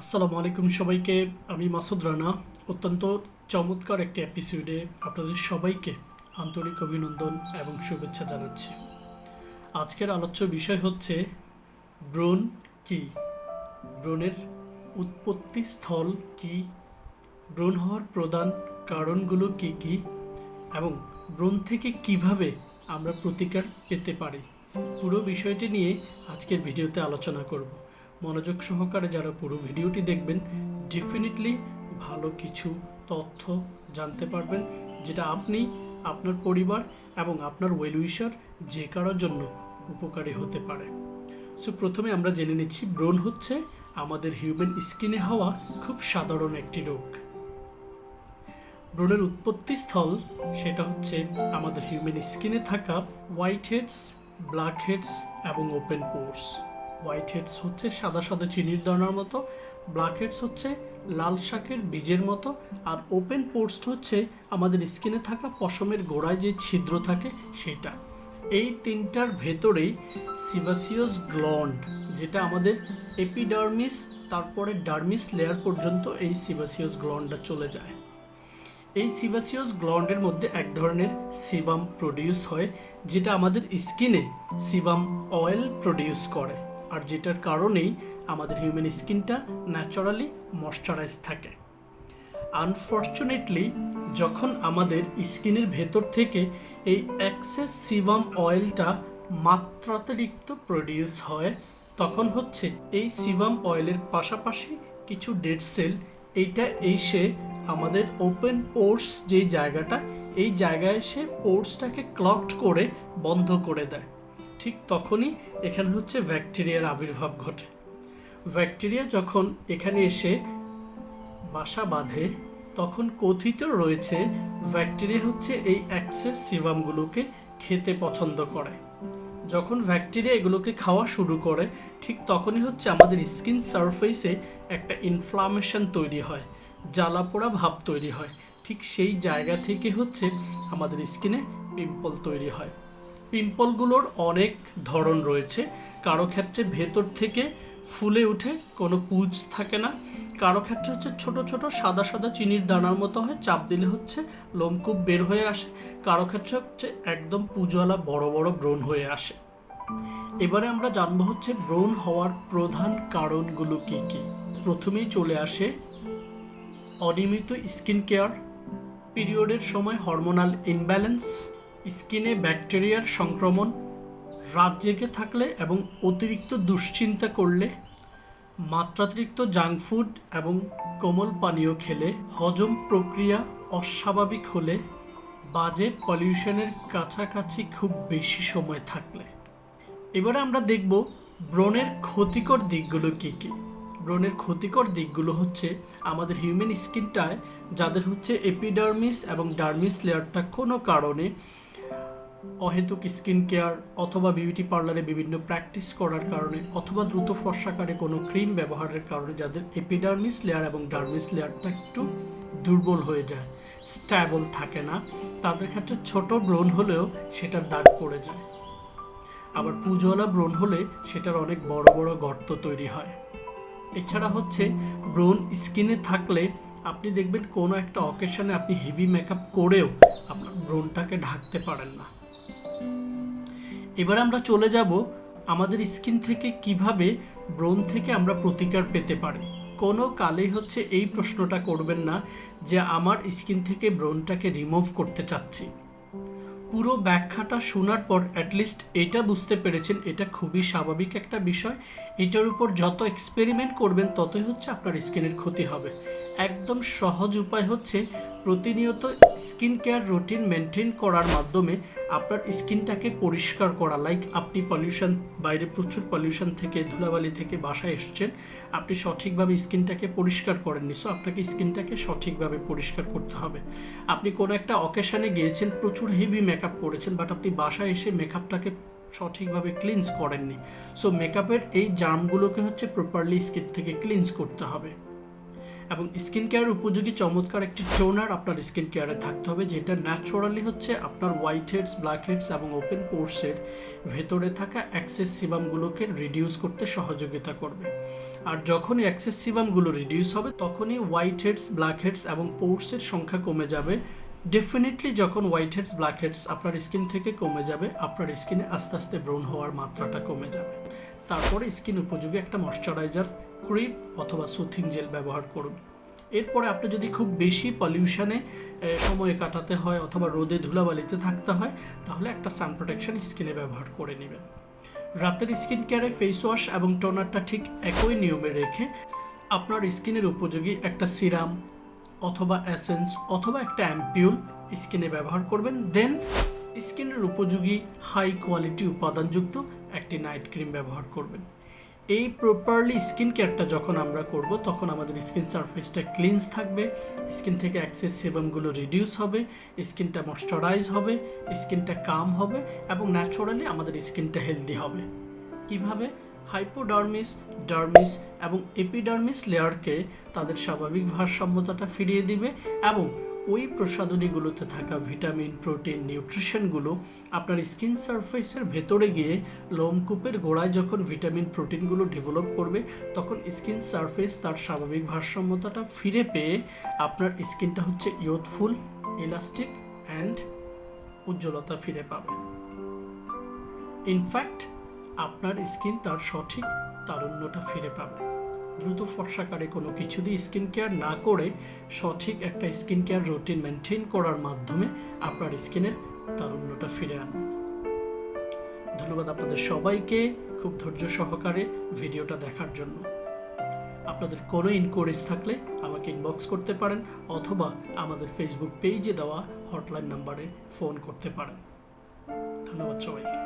আসসালামু আলাইকুম সবাইকে, আমি মাসুদ রানা। অত্যন্ত চমৎকার একটি এপিসোডে আপনাদের সবাইকে আন্তরিক অভিনন্দন এবং শুভেচ্ছা জানাচ্ছি। আজকের আলোচ্য বিষয় হচ্ছে, ব্রণ কি? ব্রণের উৎপত্তি স্থল কি? ব্রণ হওয়ার প্রধান কারণগুলো কি কি? এবং ব্রণ থেকে কীভাবে আমরা প্রতিকার পেতে পারি? পুরো বিষয়টি নিয়ে আজকের ভিডিওতে আলোচনা করব। মনোযোগ সহকারে যারা পুরো ভিডিওটি দেখবেন ডেফিনেটলি ভালো কিছু তথ্য জানতে পারবেন, যেটা আপনি, আপনার পরিবার এবং আপনার ওয়েল উইশার যে কারোর জন্য উপকারী হতে পারে। সো প্রথমে আমরা জেনে নিচ্ছি, ব্রণ হচ্ছে আমাদের হিউম্যান স্কিনে হওয়া খুব সাধারণ একটি রোগ। ব্রণের উৎপত্তি স্থল সেটা হচ্ছে আমাদের হিউম্যান স্কিনে থাকা হোয়াইট হেডস ব্ল্যাক হেডস এবং ওপেন পোর্স হোয়াইট হেডস হচ্ছে সাদা সাদা চিনির দানার মতো ব্ল্যাক হেডস হচ্ছে লাল শাকের বীজের মতো, আর ওপেন পোর্স হচ্ছে আমাদের স্কিনে থাকা পশমের গোড়ায় যে ছিদ্র থাকে সেটা। এই তিনটার ভেতরেই সিভাসিয়াস গ্লন্ড, যেটা আমাদের এপিডার্মিস, তারপরে ডার্মিস লেয়ার পর্যন্ত এই সিভাসিয়াস গ্লন্ডটা চলে যায়। এই সিভাসিয়াস গ্লন্ডের মধ্যে এক ধরনের সিবাম প্রডিউস হয়, যেটা আমাদের স্কিনে সিবাম অয়েল প্রডিউস করে। আর যেটার কারণেই আমাদের হিউম্যান স্কিনটা ন্যাচারালি ময়শ্চারাইজ থাকে। আনফর্চুনেটলি যখন আমাদের স্কিনের ভেতর থেকে এই অ্যাক্সেস সিভাম অয়েলটা মাত্রাতিরিক্ত প্রডিউস হয়, তখন হচ্ছে এই সিবাম অয়েলের পাশাপাশি কিছু ডেড সেল এইটা এসে আমাদের ওপেন পোর্স যে জায়গাটা, এই জায়গায় এসে পোর্সটাকে ক্লকড করে বন্ধ করে দেয়। ঠিক তখনই এখানে হচ্ছে ব্যাকটেরিয়ার আবির্ভাব ঘটে। ব্যাকটেরিয়া যখন এখানে এসে বাসা বাঁধে, তখন কথিত রয়েছে ব্যাকটেরিয়া হচ্ছে এই অ্যাক্সেস সিভামগুলোকে খেতে পছন্দ করে। যখন ব্যাকটেরিয়া এগুলোকে খাওয়া শুরু করে, ঠিক তখনই হচ্ছে আমাদের স্কিন সারফেসে একটা ইনফ্লামেশন তৈরি হয় জ্বালা পোড়া ভাব তৈরি হয়। ঠিক সেই জায়গা থেকে হচ্ছে আমাদের স্কিনে পিম্পল তৈরি হয়। পিম্পলগুলোর অনেক ধরন রয়েছে। কারও ক্ষেত্রে ভেতর থেকে ফুলে উঠে কোনো পুজ থাকে না। কারও ক্ষেত্রে হচ্ছে ছোট ছোট, সাদা সাদা চিনির দানার মতো হয়, চাপ দিলে হচ্ছে লোমকূপ বের হয়ে আসে। কারও ক্ষেত্রে হচ্ছে একদম পুজোওয়ালা বড় বড় ব্রণ হয়ে আসে। এবারে আমরা জানব হচ্ছে ব্রণ হওয়ার প্রধান কারণগুলো কি কি? প্রথমেই চলে আসে অনিয়মিত স্কিন কেয়ার, পিরিয়ডের সময় হরমোনাল ইনব্যালেন্স স্কিনে ব্যাকটেরিয়ার সংক্রমণ, রাত জেগে থাকলে এবং অতিরিক্ত দুশ্চিন্তা করলে, মাত্রাতিরিক্ত জাঙ্ক ফুড এবং কোমল পানীয় খেলে, হজম প্রক্রিয়া অস্বাভাবিক হলে, বাজে পলিউশনের কাছাকাছি খুব বেশি সময় থাকলে। এবারে আমরা দেখব ব্রণের ক্ষতিকর দিকগুলো কী কী। ব্রণের ক্ষতিকর দিকগুলো হচ্ছে আমাদের হিউম্যান স্কিনটায় যাদের হচ্ছে এপিডার্মিস এবং ডার্মিস লেয়ারটা কোনো কারণে অহেতুক স্কিন কেয়ার অথবা বিউটি পার্লারে বিভিন্ন প্র্যাকটিস করার কারণে অথবা দ্রুত ফর্সাকারে কোনো ক্রিম ব্যবহারের কারণে যাদের এপিডার্মিস লেয়ার এবং ডার্মিস লেয়ারটা একটু দুর্বল হয়ে যায় স্ট্যাবল থাকে না, তাদের ক্ষেত্রে ছোট ব্রণ হলেও সেটার দাগ পড়ে যায়। আবার পুজোওয়ালা ব্রণ হলে সেটার অনেক বড় বড় গর্ত তৈরি হয়। এছাড়া হচ্ছে ব্রণ স্কিনে থাকলে আপনি দেখবেন কোনো একটা অকেশনে আপনি হেভি মেকআপ করেও আপনার ব্রণটাকে ঢাকতে পারেন না। এবার আমরা চলে যাব আমাদের স্কিন থেকে কীভাবে ব্রণ থেকে আমরা প্রতিকার পেতে পারি। কোনো কালেই হচ্ছে এই প্রশ্নটা করবেন না যে আমার স্কিন থেকে ব্রণটাকে রিমুভ করতে চাচ্ছি। পুরো ব্যাখ্যাটা শোনার পর অ্যাটলিস্ট এটা বুঝতে পেরেছেন, এটা খুবই স্বাভাবিক একটা বিষয়। এটার উপর যত এক্সপেরিমেন্ট করবেন, ততই হচ্ছে আপনার স্কিনের ক্ষতি হবে। একদম সহজ উপায় হচ্ছে প্রতিনিয়ত স্কিন কেয়ার রুটিন মেনটেন করার মাধ্যমে আপনার স্কিনটাকে পরিষ্কার করা লাইক আপনি পলিউশন বাইরে প্রচুর পলিউশন থেকে, ধুলাবালি থেকে বাসায় এসছেন, আপনি সঠিকভাবে স্কিনটাকে পরিষ্কার করেননি সো আপনাকে স্কিনটাকে সঠিকভাবে পরিষ্কার করতে হবে। আপনি কোনো একটা অকেশনে গিয়েছেন, প্রচুর হেভি মেকআপ করেছেন বাট আপনি বাসায় এসে মেকআপটাকে সঠিকভাবে ক্লিনস করেননি সো মেকআপের এই জার্মগুলোকে হচ্ছে প্রপারলি স্কিন থেকে ক্লিনস করতে হবে। এবং স্কিন কেয়ার উপযোগী চমৎকার একটি টোনার আপনার স্কিন কেয়ারে থাকতে হবে, যেটা ন্যাচারালি হচ্ছে আপনার হোয়াইট হেডস ব্ল্যাক হেডস এবং ওপেন পোর্সের ভেতরে থাকা অ্যাক্সেস সিবামগুলোকে রিডিউস করতে সহযোগিতা করবে। আর যখনই অ্যাক্সেস সিবামগুলো রিডিউস হবে, তখনই হোয়াইট হেডস ব্ল্যাক হেডস এবং পোর্সের সংখ্যা কমে যাবে। ডেফিনেটলি যখন হোয়াইট হেডস ব্ল্যাক হেডস আপনার স্কিন থেকে কমে যাবে, আপনার স্কিনে আস্তে আস্তে ব্রণ হওয়ার মাত্রাটা কমে যাবে। তারপরে স্কিন উপযোগী একটা ময়শ্চারাইজার ক্রিম অথবা সুথিং জেল ব্যবহার করুন। এরপরে আপনি যদি খুব বেশি পলিউশনে সময় কাটাতে হয় অথবা রোদে ধুলাবালিতে থাকতে হয়, তাহলে একটা সান প্রোটেকশন স্কিনে ব্যবহার করে নেবেন। রাতের স্কিন কেয়ারে ফেস ওয়াশ এবং টোনারটা ঠিক একই নিয়মে রেখে আপনার স্কিনের উপযোগী একটা সিরাম অথবা অ্যাসেন্স অথবা একটা অ্যাম্পিউল স্কিনে ব্যবহার করবেন। দেন স্কিনের উপযোগী হাই কোয়ালিটি উপাদানযুক্ত একটি নাইট ক্রিম ব্যবহার করবেন। এই প্রপারলি স্কিন কেয়ারটা যখন আমরা করব, তখন আমাদের স্কিন সারফেসটা ক্লিনস থাকবে স্কিন থেকে অ্যাক্সেস সেবামগুলো রিডিউস হবে স্কিনটা ময়শ্চারাইজ হবে স্কিনটা কাম হবে এবং ন্যাচারালি আমাদের স্কিনটা হেলদি হবে। কীভাবে? হাইপোডার্মিস ডার্মিস এবং এপিডার্মিস লেয়ারকে তাদের স্বাভাবিক ভারসাম্যতাটা ফিরিয়ে দিবে এবং ওই প্রসাধনীগুলোতে থাকা ভিটামিন, প্রোটিন, নিউট্রিশনগুলো আপনার স্কিন সারফেসের ভেতরে গিয়ে লোমকূপের গোড়ায় যখন ভিটামিন, প্রোটিনগুলো ডেভেলপ করবে, তখন স্কিন সারফেস তার স্বাভাবিক ভারসাম্যতাটা ফিরে পেয়ে আপনার স্কিনটা হচ্ছে ইয়থফুল, ইলাস্টিক অ্যান্ড উজ্জ্বলতা ফিরে পাবে। ইনফ্যাক্ট আপনার স্কিন তার সঠিক তারুণ্যটা ফিরে পাবে। দ্রুত ফর্সাকারে কোনো কিছু দিয়ে স্কিন কেয়ার না করে সঠিক একটা স্কিন কেয়ার রুটিন মেনটেন করার মাধ্যমে আপনার স্কিনের তারুণ্যটা ফিরে আনবে ধন্যবাদ আপনাদের সবাইকে খুব ধৈর্য সহকারে ভিডিওটা দেখার জন্য। আপনাদের কোনো ইনকোয়ারিজ থাকলে আমাকে ইনবক্স করতে পারেন অথবা আমাদের ফেসবুক পেজে দেওয়া হটলাইন নাম্বারে ফোন করতে পারেন। ধন্যবাদ সবাইকে।